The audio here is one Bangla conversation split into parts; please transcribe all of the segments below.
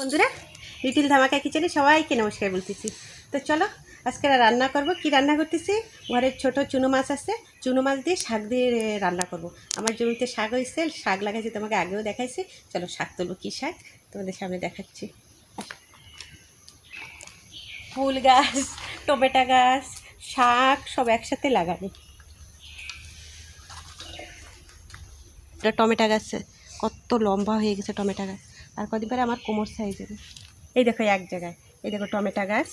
বন্ধুরা, লিটিল ধামাকা কিচেনে সবাইকে নমস্কার বলতেছি। তো চলো, আজকে রান্না করব। কি রান্না করতেছি? ঘরের ছোট চুনো মাছ আছে। চুনো মাছ দিয়ে শাক দিয়ে রান্না করব। আমার জমিতে শাক হয়েছে শাক লাগাইছি, তোমাকে আগেও দেখাইছি। চলো, শাক তুলবো কী শাক? তোমাদের সামনে দেখাচ্ছি। ফুল গাছ, টমেটো গাছ, শাক সব একসাথে লাগানো এটা টমেটো গাছ, কত লম্বা হয়ে গেছে টমেটো গাছ। আর কদিন পরে আমার কোমর সাইজের এই দেখো এক জায়গায় এই দেখো টমেটো গাছ।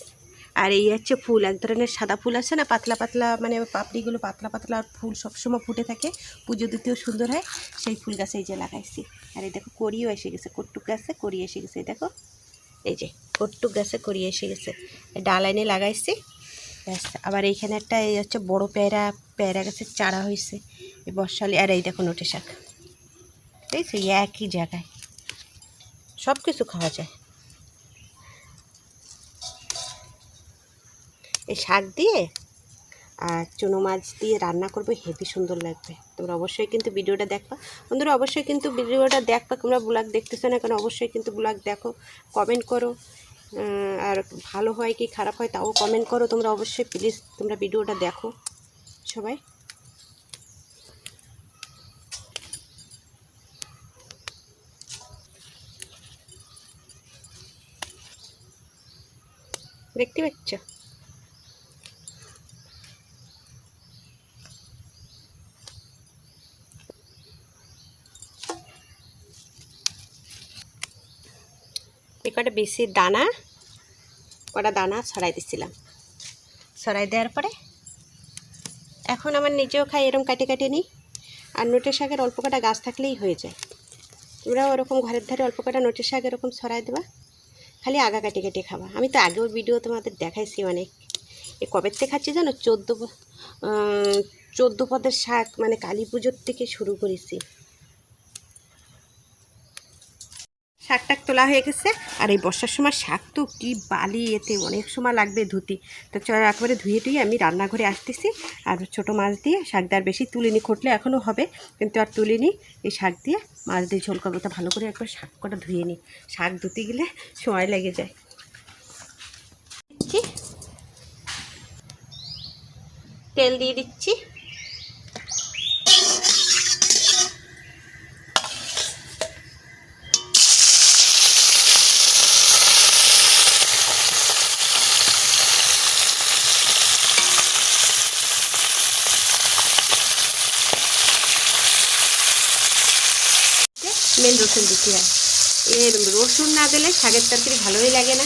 আর এই হচ্ছে ফুল এক ধরনের সাদা ফুল আছে না পাতলা পাতলা মানে পাপড়িগুলো পাতলা পাতলা আর ফুল সবসময় ফুটে থাকে পুজো দিতেও সুন্দর হয়। সেই ফুল গাছ এই যে লাগাইছি। আর এই দেখো করিও এসে গেছে কট্টুক গাছে করি এসে গেছে এই দেখো। এই যে কট্টুক গাছে করি এসে গেছে ডাল এনে লাগাইছি। ব্যাস আবার এইখানে একটা এই হচ্ছে বড় পেয়ারা পেয়ারা গাছের চারা হয়েছে এই বর্ষালে আর এই দেখো নোটে শাক। এই তো একই জায়গায়। সব কিছু খাওয়া যায়। এই শাক দিয়ে আর চুনো মাছ দিয়ে রান্না করব হেভি সুন্দর লাগবে। তোমরা অবশ্যই কিন্তু ভিডিওটা দেখবা। বন্ধুরা, অবশ্যই কিন্তু ভিডিওটা দেখবা। তোমরা ব্লগ দেখতেছো না কেন, অবশ্যই কিন্তু ব্লগ দেখো কমেন্ট করো। আর ভালো হয় কি খারাপ হয় তাও কমেন্ট করো। তোমরা অবশ্যই প্লিজ তোমরা ভিডিওটা দেখো সবাই। দেখতে পাচ্ছ বেশি দানা কটা দানা ছড়াই দিচ্ছিলাম ছড়াই দেওয়ার পরে এখন আমার নিজেও খাই এরকম কাটে কাটে নিই আর নোটের শাকের অল্প কটা গাছ থাকলেই হয়ে যায়। তোমরাও ওরকম ঘরের ধারে অল্প কটা নোটের শাক এরকম ছড়াই দেবা। খালি আগা কাটে কেটে খাওয়া আমি তো আগেও ভিডিও তোমাদের দেখাইছি অনেক। এ কবের থেকে খাচ্ছি জানো? চোদ্দ চোদ্দ পদের শাক মানে কালী পুজোর থেকে শুরু করেছি। শাক টাক তোলা হয়ে গেছে। আর এই বর্ষার সময় শাক তো কি বালি, এতে অনেক সময় লাগবে ধুতি। তো চল একবারে ধুয়ে টুয়ে আমি রান্নাঘরে আসতেছি। আর ছোটো মাছ দিয়ে শাক দিয়ে আর বেশি তুলিনি, খুঁটলে এখনও হবে। কিন্তু আর তুলিনি, এই শাক দিয়ে মাছ দিয়ে ঝোল করব। তো ভালো করে একবার শাক কটা ধুয়ে নিই শাক ধুতে গেলে সময় লেগে যায়। তেল দিয়ে দিচ্ছি। মেন রসুন দিতে হয়। এর রসুন না দিলে শাকের তরকারি ভালোই লাগে না।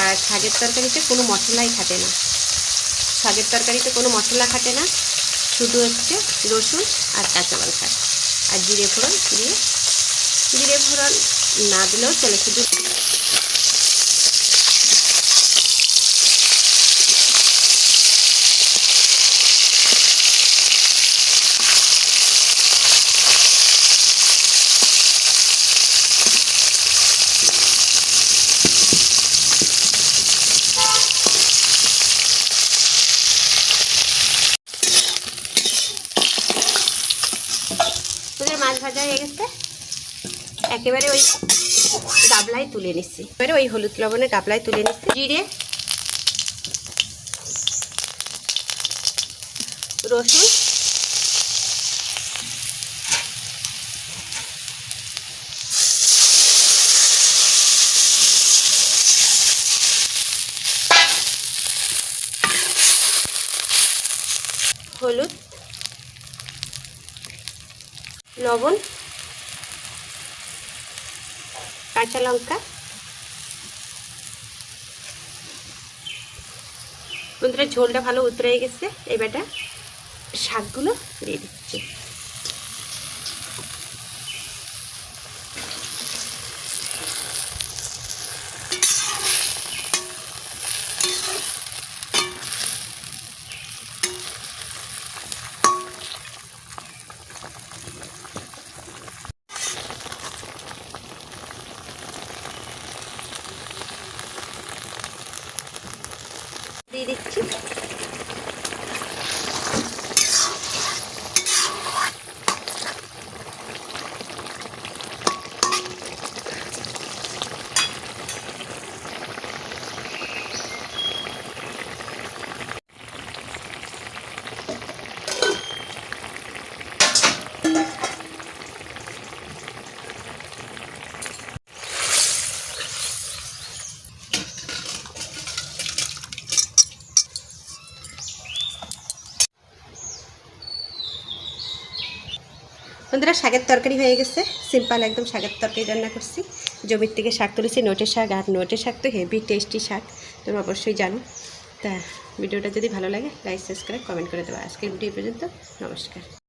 আর শাকের তরকারিতে কোনো মশলাই খাটে না। শাকের তরকারিতে কোনো মশলা খাটে না। শুধু হচ্ছে রসুন আর কাঁচা লঙ্কা। আর জিরে ফোড়ন দিয়ে জিরে ফোড়ন না দিলেও চলে, শুধু তোদের মাছ ভাজা হয়ে গেছে। একেবারে ওই গাবলায় তুলে নিচ্ছি। এবারে ওই হলুদ লবণে গাবলায় তুলে নিচ্ছি। জিরে, রসুন, হলুদ লবণ কাঁচা লঙ্কা। বন্ধুরা ঝোলটা ভালো উতরে গেছে এবারটা শাকগুলো দিয়ে দিচ্ছি। দিয়ে দিচ্ছি। বন্ধুরা, শাকের তরকারি হয়ে গেছে। সিম্পল একদম শাকের তরকারি রান্না করছি। জমির থেকে শাক তুলেছি, নোটের শাক, আর নোটের শাক তো হেভি টেস্টি শাক, তোমরা অবশ্যই জানো। তা, ভিডিওটা যদি ভালো লাগে লাইক সাবস্ক্রাইব কমেন্ট করে দেবো। আজকের ভিডিও পর্যন্ত, নমস্কার।